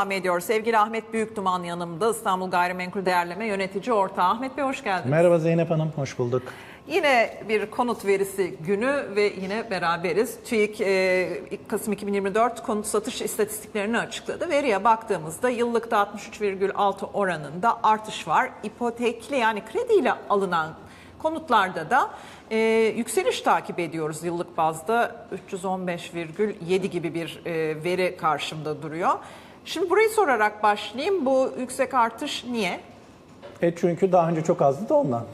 Devam ediyor. Sevgili Ahmet Büyükduman yanımda İstanbul Gayrimenkul Değerleme Yönetici Ortağı. Ahmet Bey hoş geldiniz. Merhaba Zeynep Hanım, hoş bulduk. Yine bir konut verisi günü ve yine beraberiz. TÜİK e, Kasım 2024 konut satış istatistiklerini açıkladı. Veriye baktığımızda yıllıkta 63,6 oranında artış var. İpotekli yani krediyle alınan konutlarda da e, yükseliş takip ediyoruz yıllık bazda 315,7 gibi bir e, veri karşımda duruyor. Şimdi burayı sorarak başlayayım. Bu yüksek artış niye? E çünkü daha önce çok azdı da ondan.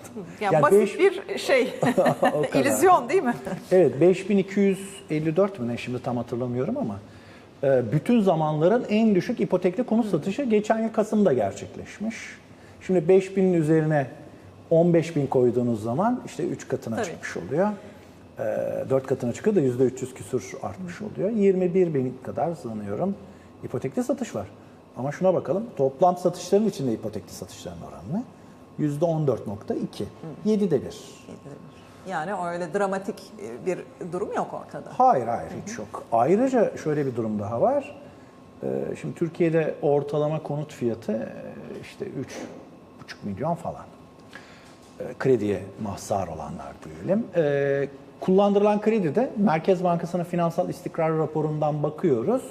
Yani, Yani basit beş- bir şey, illüzyon değil mi? Evet 5254 mü ne şimdi tam hatırlamıyorum ama e, bütün zamanların en düşük ipotekli konut satışı geçen yıl Kasım'da gerçekleşmiş. Şimdi 5000'in üzerine 15000 koyduğunuz zaman işte 3 katına Tabii. çıkmış oluyor. 4 katına çıkıyor da %300 küsur artmış oluyor. 21 bin kadar sanıyorum ipotekli satış var. Ama şuna bakalım toplam satışların içinde ipotekli satışların oranı %14.2. 7'de bir. Yani öyle dramatik e, bir durum yok ortada. Hayır hayır hiç yok. Ayrıca şöyle bir durum daha var. Ee, Şimdi Türkiye'de ortalama konut fiyatı e, işte 3,5 milyon falan. Ee, Krediye mahzar olanlar diyelim. Ee, Kullandırılan kredi de Merkez Bankası'nın finansal istikrar raporundan bakıyoruz.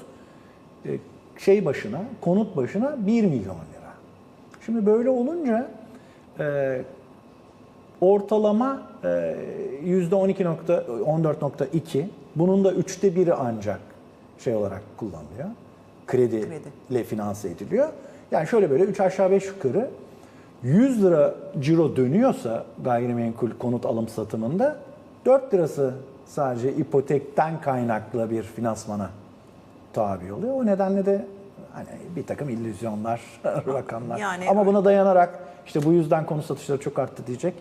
Ee, Şey başına, konut başına 1 milyon lira. Şimdi böyle olunca e, Ortalama e, %12.14.2. Bunun da üçte biri ancak şey olarak kullanılıyor. Krediyle Kredi. finanse ediliyor. Yani şöyle böyle 3 aşağı 5 yukarı 100 lira ciro dönüyorsa gayrimenkul konut alım satımında 4 lirası sadece ipotekten kaynaklı bir finansmana tabi oluyor. O nedenle de hani bir takım illüzyonlar, rakamlar. Yani- Ama buna dayanarak işte bu yüzden konut satışları çok arttı diyecek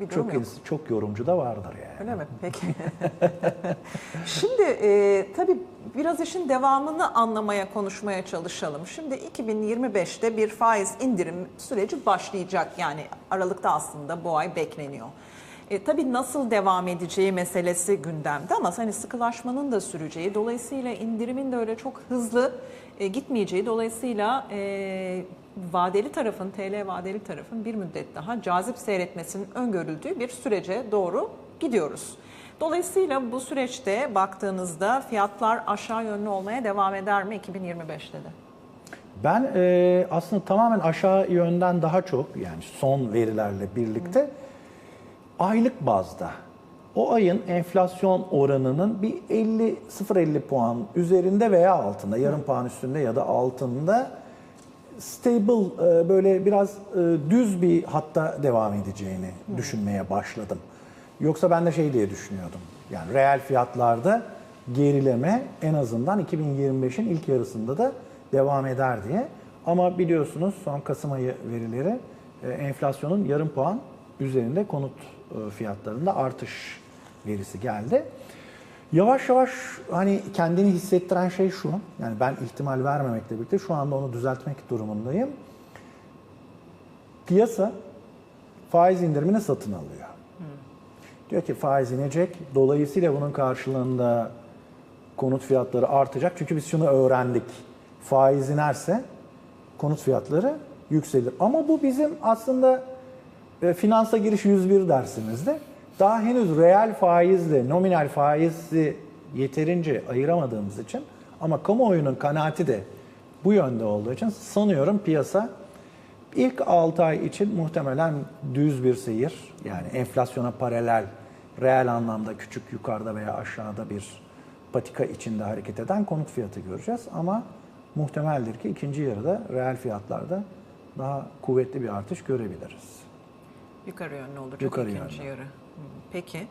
Bir çok yok. çok yorumcu da vardır yani. Öyle mi? Peki. Şimdi e, tabii biraz işin devamını anlamaya, konuşmaya çalışalım. Şimdi 2025'te bir faiz indirim süreci başlayacak. Yani Aralık'ta aslında bu ay bekleniyor. E, tabii nasıl devam edeceği meselesi gündemde ama hani sıkılaşmanın da süreceği, dolayısıyla indirimin de öyle çok hızlı e, gitmeyeceği, dolayısıyla e, vadeli tarafın, TL vadeli tarafın bir müddet daha cazip seyretmesinin öngörüldüğü bir sürece doğru gidiyoruz. Dolayısıyla bu süreçte baktığınızda fiyatlar aşağı yönlü olmaya devam eder mi 2025'te de? Ben e, aslında tamamen aşağı yönden daha çok yani son verilerle birlikte aylık bazda o ayın enflasyon oranının bir 50 0.50 puan üzerinde veya altında, yarım puan üstünde ya da altında stable e, böyle biraz e, düz bir hatta devam edeceğini düşünmeye başladım. Yoksa ben de şey diye düşünüyordum. Yani reel fiyatlarda gerileme en azından 2025'in ilk yarısında da devam eder diye. Ama biliyorsunuz son Kasım ayı verileri e, enflasyonun yarım puan üzerinde konut e, fiyatlarında artış verisi geldi. Yavaş yavaş hani kendini hissettiren şey şu. Yani ben ihtimal vermemekle birlikte şu anda onu düzeltmek durumundayım. Piyasa faiz indirimini satın alıyor. Diyor ki faiz inecek. Dolayısıyla bunun karşılığında konut fiyatları artacak. Çünkü biz şunu öğrendik. Faiz inerse konut fiyatları yükselir. Ama bu bizim aslında e, finansa giriş 101 dersimizde. Daha henüz reel faizle nominal faizi yeterince ayıramadığımız için ama kamuoyunun kanaati de bu yönde olduğu için sanıyorum piyasa ilk 6 ay için muhtemelen düz bir seyir. Yani enflasyona paralel reel anlamda küçük yukarıda veya aşağıda bir patika içinde hareket eden konut fiyatı göreceğiz. Ama muhtemeldir ki ikinci yarıda reel fiyatlarda daha kuvvetli bir artış görebiliriz. Yukarı yönlü olacak Yukarı ikinci yönlü. yarı. Peki.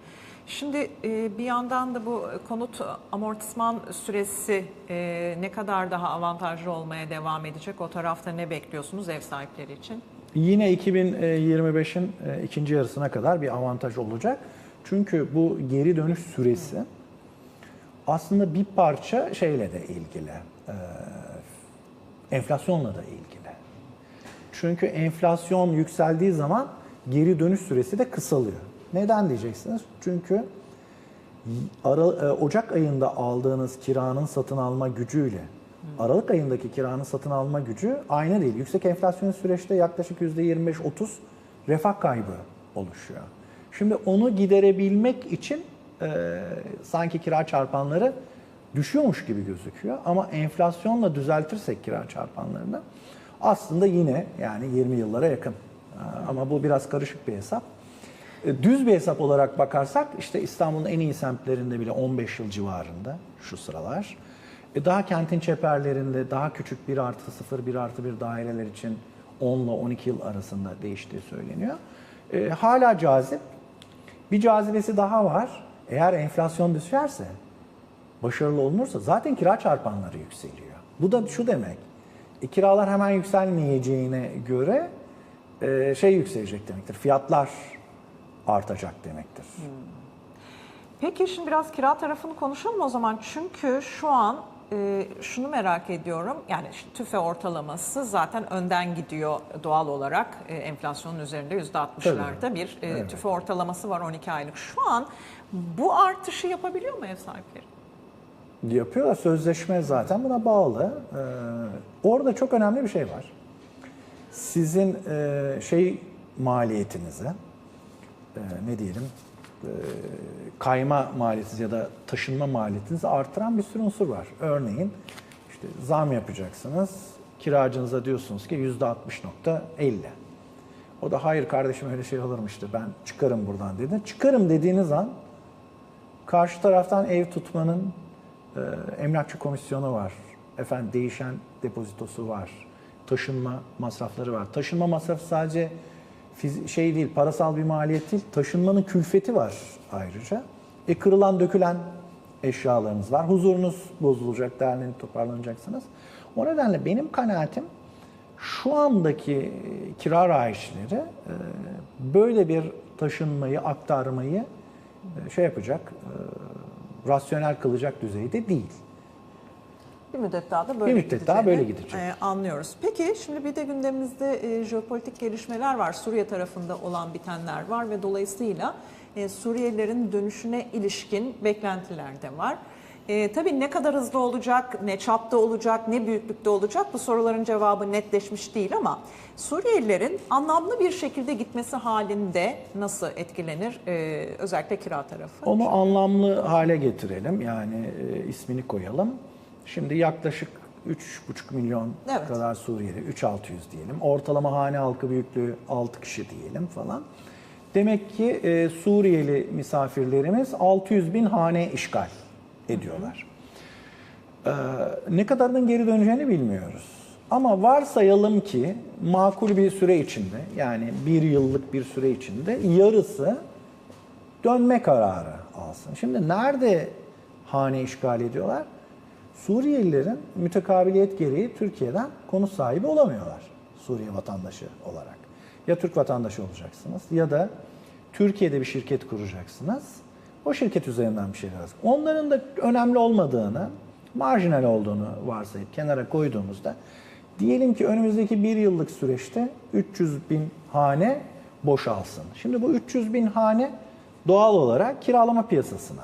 Şimdi e, bir yandan da bu konut amortisman süresi e, ne kadar daha avantajlı olmaya devam edecek? O tarafta ne bekliyorsunuz ev sahipleri için? Yine 2025'in e, ikinci yarısına kadar bir avantaj olacak. Çünkü bu geri dönüş süresi aslında bir parça şeyle de ilgili, enflasyonla da ilgili. Çünkü enflasyon yükseldiği zaman geri dönüş süresi de kısalıyor. Neden diyeceksiniz? Çünkü e, Ocak ayında aldığınız kiranın satın alma gücüyle Aralık ayındaki kiranın satın alma gücü aynı değil. Yüksek enflasyon süreçte yaklaşık %25-30 refah kaybı oluşuyor. Şimdi onu giderebilmek için e, sanki kira çarpanları düşüyormuş gibi gözüküyor. Ama enflasyonla düzeltirsek kira çarpanlarını aslında yine yani 20 yıllara yakın. E, Ama bu biraz karışık bir hesap. E, Düz bir hesap olarak bakarsak işte İstanbul'un en iyi semtlerinde bile 15 yıl civarında şu sıralar. E, Daha kentin çeperlerinde daha küçük 1 artı 0, 1 artı 1 daireler için 10 ile 12 yıl arasında değiştiği söyleniyor. Hala cazip. Bir cazibesi daha var. Eğer enflasyon düşerse, başarılı olunursa zaten kira çarpanları yükseliyor. Bu da şu demek. E, kiralar hemen yükselmeyeceğine göre e, şey yükselecek demektir. Fiyatlar artacak demektir. Peki şimdi biraz kira tarafını konuşalım o zaman. Çünkü şu an e, şunu merak ediyorum. Yani işte TÜFE ortalaması zaten önden gidiyor doğal olarak. E, enflasyonun üzerinde %60'larda bir e, Evet. TÜFE ortalaması var 12 aylık. Şu an bu artışı yapabiliyor mu ev sahipleri? Yapıyorlar. Sözleşme zaten buna bağlı. Ee, orada çok önemli bir şey var. Sizin e, şey maliyetinize, e, ne diyelim, e, kayma maliyetiniz ya da taşınma maliyetinizi artıran bir sürü unsur var. Örneğin işte zam yapacaksınız, kiracınıza diyorsunuz ki yüzde 60.50. O da hayır kardeşim öyle şey olur mu işte ben çıkarım buradan dedi. Çıkarım dediğiniz an Karşı taraftan ev tutmanın e, emlakçı komisyonu var. Efendim değişen depozitosu var. Taşınma masrafları var. Taşınma masrafı sadece şey değil, parasal bir maliyet değil. Taşınmanın külfeti var ayrıca. E kırılan, dökülen eşyalarınız var. Huzurunuz bozulacak, derlenip toparlanacaksınız. O nedenle benim kanaatim şu andaki kira rayişleri e, böyle bir taşınmayı, aktarmayı e, şey yapacak, e, rasyonel kılacak düzeyde değil. Bir müddet daha da böyle Bir müddet daha böyle gidecek. e, anlıyoruz. Peki şimdi bir de gündemimizde e, jeopolitik gelişmeler var. Suriye tarafında olan bitenler var ve dolayısıyla e, Suriyelilerin dönüşüne ilişkin beklentiler de var. E, tabii ne kadar hızlı olacak, ne çapta olacak, ne büyüklükte olacak bu soruların cevabı netleşmiş değil ama Suriyelilerin anlamlı bir şekilde gitmesi halinde nasıl etkilenir e, özellikle kira tarafı? Onu anlamlı hale getirelim. Yani e, ismini koyalım. Şimdi yaklaşık 3,5 milyon Evet. kadar Suriyeli, 3600 diyelim. Ortalama hane halkı büyüklüğü 6 kişi diyelim falan. Demek ki e, Suriyeli misafirlerimiz 600 bin hane işgal ediyorlar. Ee, ne kadarının geri döneceğini bilmiyoruz. Ama varsayalım ki makul bir süre içinde yani bir yıllık bir süre içinde yarısı dönme kararı alsın. Şimdi nerede hane işgal ediyorlar? Suriyelilerin mütekabiliyet gereği Türkiye'den konut sahibi olamıyorlar Suriye vatandaşı olarak. Ya Türk vatandaşı olacaksınız ya da Türkiye'de bir şirket kuracaksınız. O şirket üzerinden bir şey lazım. Onların da önemli olmadığını, marjinal olduğunu varsayıp kenara koyduğumuzda diyelim ki önümüzdeki bir yıllık süreçte 300 bin hane boşalsın. Şimdi bu 300 bin hane doğal olarak kiralama piyasasına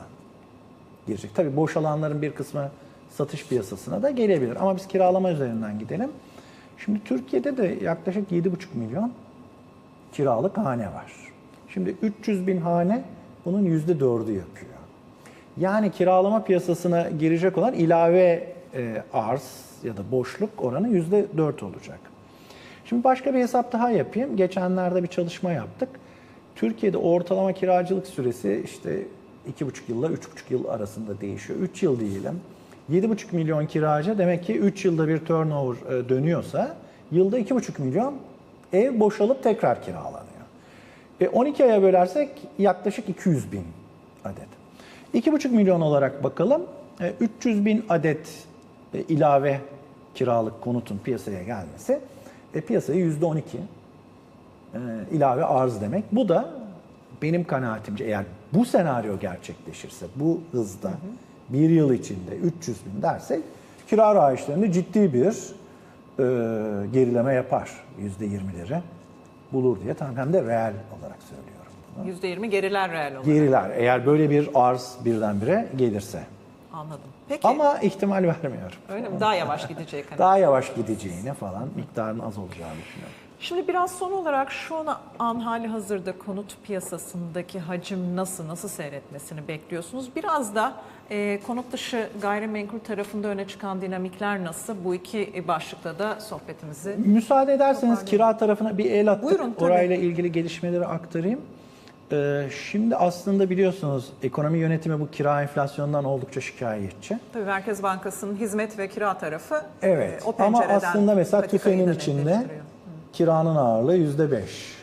girecek. Tabii boşalanların bir kısmı satış piyasasına da gelebilir. Ama biz kiralama üzerinden gidelim. Şimdi Türkiye'de de yaklaşık 7,5 milyon kiralık hane var. Şimdi 300 bin hane bunun %4'ü yapıyor. Yani kiralama piyasasına girecek olan ilave e, arz ya da boşluk oranı %4 olacak. Şimdi başka bir hesap daha yapayım. Geçenlerde bir çalışma yaptık. Türkiye'de ortalama kiracılık süresi işte 2,5 yılla 3,5 yıl arasında değişiyor. 3 yıl diyelim. 7,5 milyon kiracı demek ki 3 yılda bir turnover e, dönüyorsa yılda 2,5 milyon ev boşalıp tekrar kiralanıyor. E 12 aya bölersek yaklaşık 200 bin adet. 2,5 milyon olarak bakalım. E, 300 bin adet e, ilave kiralık konutun piyasaya gelmesi e, piyasayı %12 e, ilave arz demek. Bu da benim kanaatimce eğer bu senaryo gerçekleşirse bu hızda bir yıl içinde 300 bin dersek kira rayişlerinde ciddi bir e, gerileme yapar. %20'leri bulur diye tamam hem de reel olarak söylüyorum. %20 geriler reel olarak. Geriler eğer böyle bir arz birdenbire gelirse. Anladım. Peki Ama ihtimal vermiyorum. öyle mi? Daha yavaş gidecek. Hani. Daha yavaş gideceğini falan, miktarın az olacağını düşünüyorum. Şimdi biraz son olarak şu an hali hazırda konut piyasasındaki hacim nasıl, nasıl seyretmesini bekliyorsunuz? Biraz da e, konut dışı gayrimenkul tarafında öne çıkan dinamikler nasıl? Bu iki başlıkta da sohbetimizi Müsaade ederseniz kira tarafına bir el attık. Buyurun, tabii. Orayla ilgili gelişmeleri aktarayım. Ee, şimdi aslında biliyorsunuz ekonomi yönetimi bu kira enflasyonundan oldukça şikayetçi. Tabii Merkez Bankası'nın hizmet ve kira tarafı Evet e, o ama pencereden aslında mesela da içinde netleştiriyor. Kiranın ağırlığı yüzde beş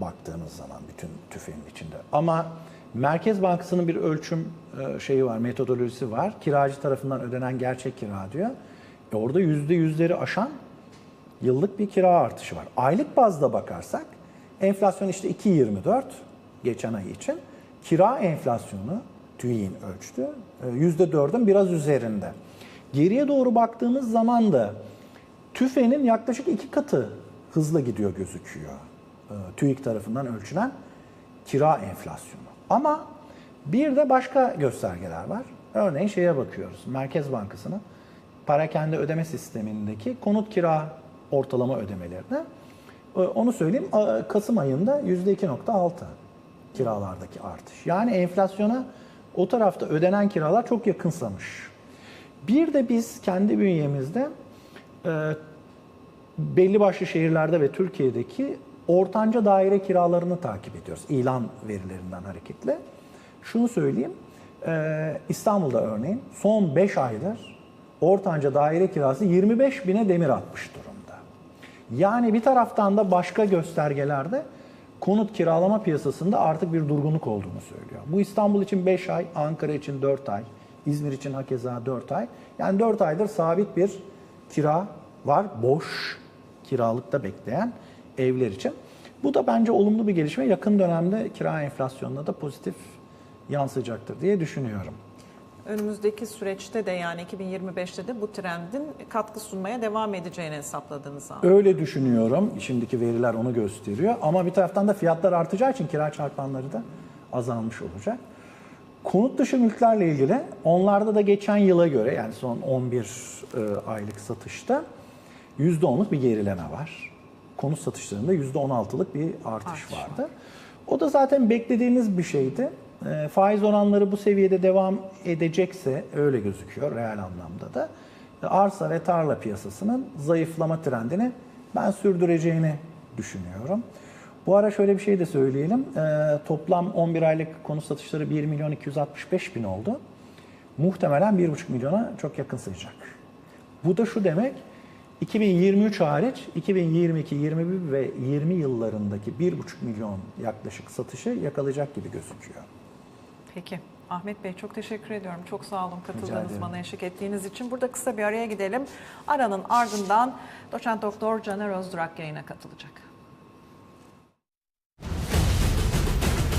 baktığınız zaman bütün tüfeğin içinde. Ama Merkez Bankası'nın bir ölçüm e, şeyi var, metodolojisi var. Kiracı tarafından ödenen gerçek kira diyor. E orada yüzde yüzleri aşan yıllık bir kira artışı var. Aylık bazda bakarsak enflasyon işte 2.24 geçen ay için. Kira enflasyonu TÜİ'nin ölçtü. %4'ün biraz üzerinde. Geriye doğru baktığımız zaman da TÜFE'nin yaklaşık iki katı hızla gidiyor gözüküyor. Ee, TÜİK tarafından ölçülen kira enflasyonu. Ama bir de başka göstergeler var. Örneğin şeye bakıyoruz. Merkez Bankası'nın parakende ödeme sistemindeki konut kira ortalama ödemelerine. Ee, Onu söyleyeyim. Kasım ayında %2.6 kiralardaki artış. Yani enflasyona o tarafta ödenen kiralar çok yakınsamış. Bir de biz kendi bünyemizde e, belli başlı şehirlerde ve Türkiye'deki ortanca daire kiralarını takip ediyoruz. İlan verilerinden hareketle. Şunu söyleyeyim, e, İstanbul'da örneğin son 5 aydır ortanca daire kirası 25 bine demir atmış durumda. Yani bir taraftan da başka göstergelerde konut kiralama piyasasında artık bir durgunluk olduğunu söylüyor. Bu İstanbul için 5 ay, Ankara için 4 ay, İzmir için hakeza 4 ay. Yani 4 aydır sabit bir kira var, boş kiralıkta bekleyen evler için. Bu da bence olumlu bir gelişme. Yakın dönemde kira enflasyonuna da pozitif yansıyacaktır diye düşünüyorum. Önümüzdeki süreçte de yani 2025'te de bu trendin katkı sunmaya devam edeceğini hesapladığınız an. Öyle düşünüyorum. Şimdiki veriler onu gösteriyor. Ama bir taraftan da fiyatlar artacağı için kira çarpanları da azalmış olacak. Konut dışı mülklerle ilgili onlarda da geçen yıla göre yani son 11 e, aylık satışta %10'luk bir gerileme var. Konut satışlarında %16'lık bir artış Artış vardı. O da zaten beklediğimiz bir şeydi. E, Faiz oranları bu seviyede devam edecekse öyle gözüküyor reel anlamda da. Arsa ve tarla piyasasının zayıflama trendini ben sürdüreceğini düşünüyorum. Bu ara şöyle bir şey de söyleyelim. E, toplam 11 aylık konut satışları 1 milyon 265 bin oldu. Muhtemelen 1,5 milyona çok yakın sayacak. Bu da şu demek, 2023 hariç 2022, 21 ve 20 yıllarındaki 1,5 milyon yaklaşık satışı yakalayacak gibi gözüküyor. Peki. Ahmet Bey çok teşekkür ediyorum. Çok sağ olun katıldığınız bana eşlik ettiğiniz için. Burada kısa bir araya gidelim. Aranın ardından doçent doktor Caner Özdurak yayına katılacak.